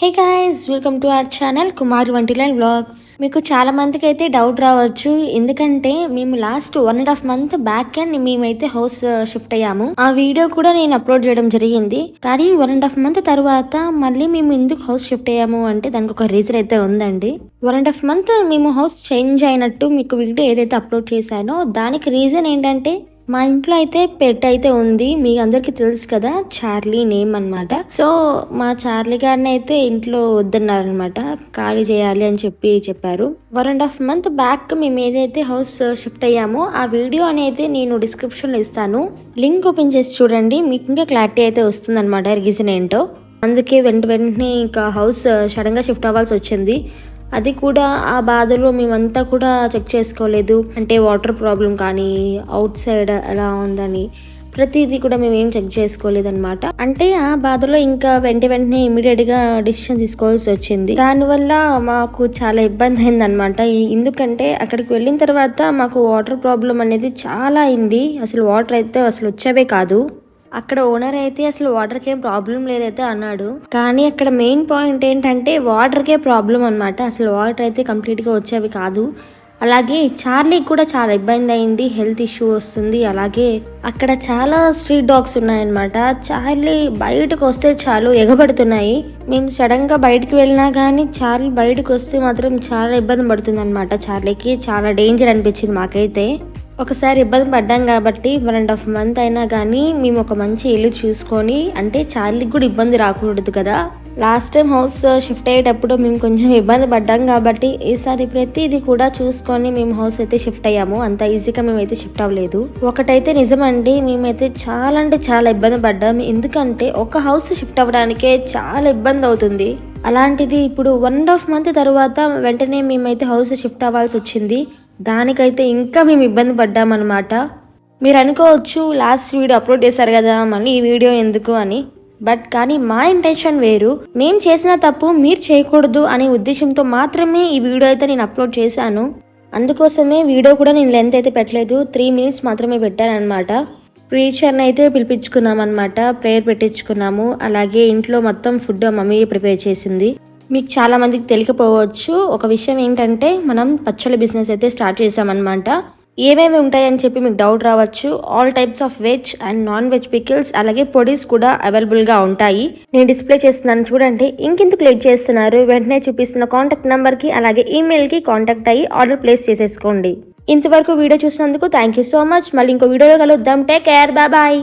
Hey guys welcome to our channel Kumar వంటిలైన్ vlogs మీకు చాలా మందికి అయితే డౌట్ రావచ్చు. ఎందుకంటే మేము last one and half month back and మేమైతే హౌస్ షిఫ్ట్ uh, అయ్యాము. ఆ వీడియో కూడా నేను అప్లోడ్ చేయడం జరిగింది. కానీ వన్ అండ్ హాఫ్ మంత్ తర్వాత మళ్ళీ మేము ఎందుకు హౌస్ షిఫ్ట్ అయ్యాము అంటే దానికి ఒక రీజన్ అయితే ఉందండి. వన్ అండ్ హాఫ్ మంత్ మేము హౌస్ చేంజ్ అయినట్టు మీకు వీడియో ఏదైతే అప్లోడ్ చేశానో దానికి రీజన్ ఏంటంటే మా ఇంట్లో అయితే పెట్ అయితే ఉంది. మీ అందరికి తెలుసు కదా చార్లీ నేమ్ అనమాట సో మా చార్లీ గారిని అయితే ఇంట్లో వద్దన్నారనమాట ఖాళీ చేయాలి అని చెప్పి చెప్పారు. One and half month back మేము ఏదైతే హౌస్ షిఫ్ట్ అయ్యామో. ఆ వీడియో అనేది నేను డిస్క్రిప్షన్లో ఇస్తాను. లింక్ ఓపెన్ చేసి చూడండి. మీకు ఇంకా క్లారిటీ అయితే వస్తుందన్నమాట. రీజన్ ఏంటో. అందుకే వెంట వెంటనే ఇంకా హౌస్ సడన్గా షిఫ్ట్ అవ్వాల్సి వచ్చింది. అది కూడా ఆ బాధలో మేమంతా కూడా చెక్ చేసుకోలేదు. అంటే వాటర్ ప్రాబ్లం కానీ అవుట్ సైడ్ ఎలా ఉందని ప్రతిదీ కూడా మేము ఏం చెక్ చేసుకోలేదన్నమాట. అంటే ఆ బాధలో ఇంకా వెంట వెంటనే ఇమీడియట్గా డిసిషన్ తీసుకోవాల్సి వచ్చింది. దానివల్ల మాకు చాలా ఇబ్బంది అయిందనమాట ఎందుకంటే అక్కడికి వెళ్ళిన తర్వాత మాకు వాటర్ ప్రాబ్లం అనేది చాలా అయింది. అసలు వాటర్ అయితే అసలు వచ్చేవే కాదు. అక్కడ ఓనర్ అయితే అసలు వాటర్కి ఏం ప్రాబ్లం లేదైతే అన్నాడు. కానీ అక్కడ మెయిన్ పాయింట్ ఏంటంటే వాటర్కే ప్రాబ్లం అనమాట అసలు వాటర్ అయితే కంప్లీట్గా వచ్చేవి కాదు. అలాగే చార్లీకి కూడా చాలా ఇబ్బంది అయింది. హెల్త్ ఇష్యూ వస్తుంది. అలాగే అక్కడ చాలా స్ట్రీట్ డాగ్స్ ఉన్నాయన్నమాట. చార్లీ బయటకు వస్తే చాలు ఎగబడుతున్నాయి. మేము సడన్గా బయటకు వెళ్ళినా కానీ చార్లీ బయటకు వస్తే మాత్రం చాలా ఇబ్బంది పడుతుంది అనమాట చార్లీకి చాలా డేంజర్ అనిపించింది మాకైతే. ఒకసారి ఇబ్బంది పడ్డాం కాబట్టి వన్ అండ్ హాఫ్ మంత్ అయినా కానీ మేము ఒక మంచి ఇల్లు చూసుకొని అంటే చార్లీకి కూడా ఇబ్బంది రాకూడదు కదా. లాస్ట్ టైం హౌస్ షిఫ్ట్ అయ్యేటప్పుడు మేము కొంచెం ఇబ్బంది పడ్డాం కాబట్టి ఈసారి ప్రతిదీ కూడా చూసుకొని మేము హౌస్ అయితే షిఫ్ట్ అయ్యాము. అంత ఈజీగా మేమైతే షిఫ్ట్ అవ్వలేదు. ఒకటైతే నిజమండి మేమైతే చాలా అంటే చాలా ఇబ్బంది పడ్డాం. ఎందుకంటే ఒక హౌస్ షిఫ్ట్ అవ్వడానికే చాలా ఇబ్బంది అవుతుంది. అలాంటిది ఇప్పుడు వన్ అండ్ హాఫ్ మంత్ తర్వాత వెంటనే మేమైతే హౌస్ షిఫ్ట్ అవ్వాల్సి వచ్చింది. దానికైతే ఇంకా మేము ఇబ్బంది పడ్డామన్నమాట. మీరు అనుకోవచ్చు లాస్ట్ వీడియో అప్లోడ్ చేశారు కదా మళ్ళీ ఈ వీడియో ఎందుకు అని. బట్ కానీ మా ఇంటెన్షన్ వేరు. మేము చేసిన తప్పు మీరు చేయకూడదు అనే ఉద్దేశంతో మాత్రమే ఈ వీడియో అయితే నేను అప్లోడ్ చేశాను. అందుకోసమే వీడియో కూడా నేను లెంత్ అయితే పెట్టలేదు. త్రీ మినిట్స్ మాత్రమే పెట్టానమాట ప్రీచర్ని అయితే పిలిపించుకున్నాం అనమాట ప్రేయర్ పెట్టించుకున్నాము. అలాగే ఇంట్లో మొత్తం ఫుడ్ మమ్మీ ప్రిపేర్ చేసింది. మీకు చాలామందికి తెలియకపోవచ్చు. ఒక విషయం ఏంటంటే మనం పచ్చళ్ళ బిజినెస్ అయితే స్టార్ట్ చేసామన్నమాట ఏమేమి ఉంటాయని చెప్పి మీకు డౌట్ రావచ్చు. All types of veg and non veg pickles అలాగే పొడీస్ కూడా అవైలబుల్గా ఉంటాయి. నేను డిస్ప్లే చేస్తున్నాను చూడండి. ఇంకెందుకు లేట్ చేస్తున్నారు? వెంటనే చూపిస్తున్న కాంటాక్ట్ నెంబర్కి అలాగే ఈమెయిల్కి కాంటాక్ట్ అయ్యి ఆర్డర్ ప్లేస్ చేసేసుకోండి. ఇంతవరకు వీడియో చూసినందుకు థ్యాంక్ యూ సో మచ్ మళ్ళీ ఇంకో వీడియోలో కలుద్దాం. Take care bye